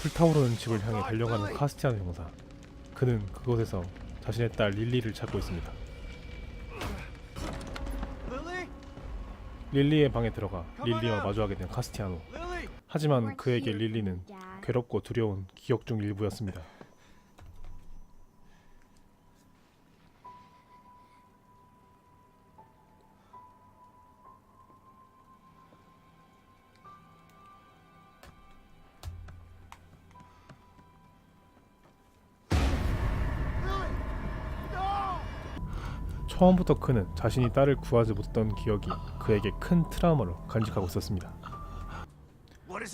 불타오르는 집을 향해 달려가는 카스티아노 형사. 그는 그곳에서 자신의 딸 릴리를 찾고 있습니다. 릴리의 방에 들어가 릴리와 마주하게 된 카스티아노. 하지만 그에게 릴리는 괴롭고 두려운 기억 중 일부였습니다. 처음부터 그는 자신이 딸을 구하지 못했던 기억이 그에게 큰 트라우마로 간직하고 있었습니다.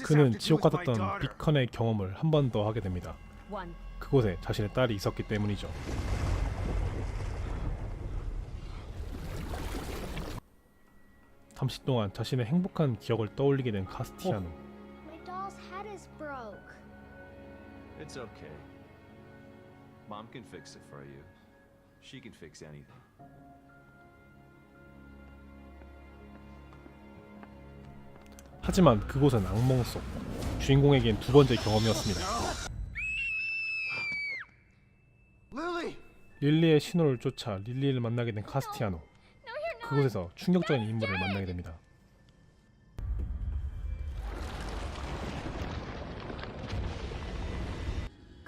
그는 지옥 my 같았던? 비컨의 경험을 한 번 더 하게 됩니다. One. 그곳에 자신의 딸이 있었기 때문이죠. 잠시 동안 자신의 행복한 기억을 떠올리게 된 카스티아노. My doll's head is broke. It's okay. Mom can fix it for you. She can fix anything. 하지만 그곳은 악몽 속 주인공에겐 두 번째 경험이었습니다. Lily! 릴리의 신호를 쫓아 릴리를 만나게 된 카스티아노. 그곳에서 충격적인 인물을 만나게 됩니다.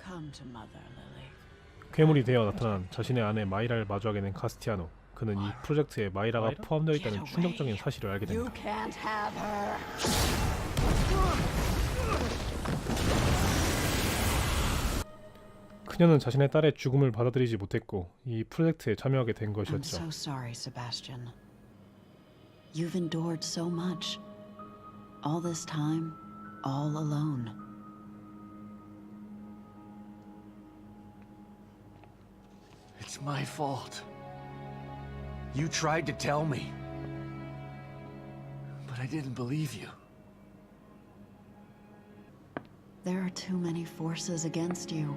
Come to mother, Lily. 괴물이 되어 나타난 자신의 아내 마이라를 마주하게 된 카스티아노. 그는 이 프로젝트에 마이라가 포함되어 있다는 충격적인 사실을 알게 됩니다. 그녀는 자신의 딸의 죽음을 받아들이지 못했고 이 프로젝트에 참여하게 된 것이었죠. so sorry, Sebastian. You've endured so much. All this time, all alone. It's my fault. You tried to tell me. But I didn't believe you. There are too many forces against you.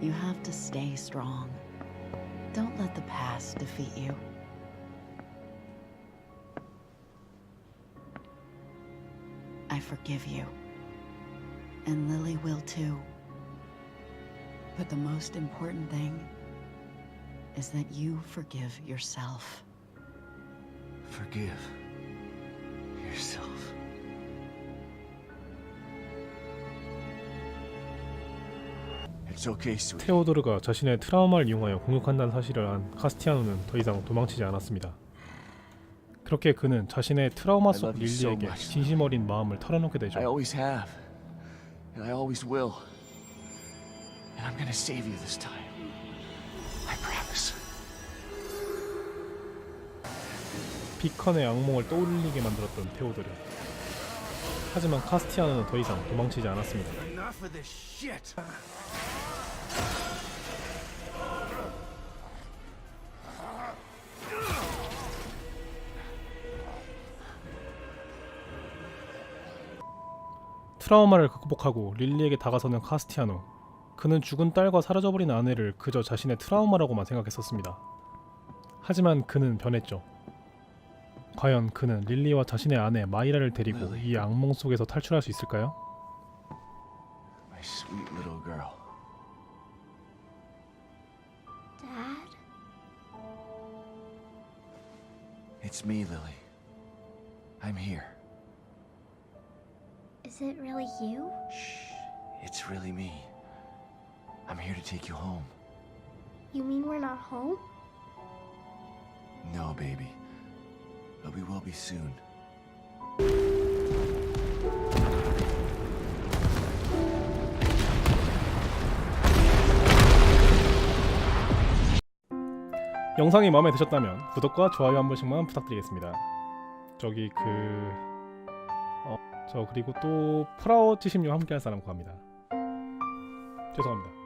You have to stay strong. Don't let the past defeat you. I forgive you. And Lily will too. But the most important thing is that you forgive yourself. Forgive yourself. It's okay, sweetie. 테오도르가 자신의 트라우마를 이용하여 공격한다는 사실을 안 카스티아노는 더 이상 도망치지 않았습니다. 그렇게 그는 자신의 트라우마 I 속 릴리에게. 진심 어린 마음을 털어놓게 I 되죠. always have. And I always will. And I'm gonna save you this time. I promise. 비컨의 악몽을 떠올리게 만들었던 테오도르. 하지만 카스티아노는 더 이상 도망치지 않았습니다. Enough of this shit! 트라우마를 극복하고 릴리에게 다가서는 카스티아노. 그는 죽은 딸과 사라져버린 아내를 그저 자신의 트라우마라고만 생각했었습니다. 하지만 그는 변했죠. 과연 그는 릴리와 자신의 아내 마이라를 데리고 이 악몽 속에서 탈출할 수 있을까요? My sweet little girl. Dad? It's me, Lily. I'm here. Is it really you? Shh. It's really me. I'm here to take you home. You mean we're not home? No, baby. But we will be soon. 영상이 마음에 드셨다면 구독과 좋아요 한 번씩만 부탁드리겠습니다. 저기 그... 어, 저 그리고 또 프라우 76 함께 할 사람 구합니다. 죄송합니다.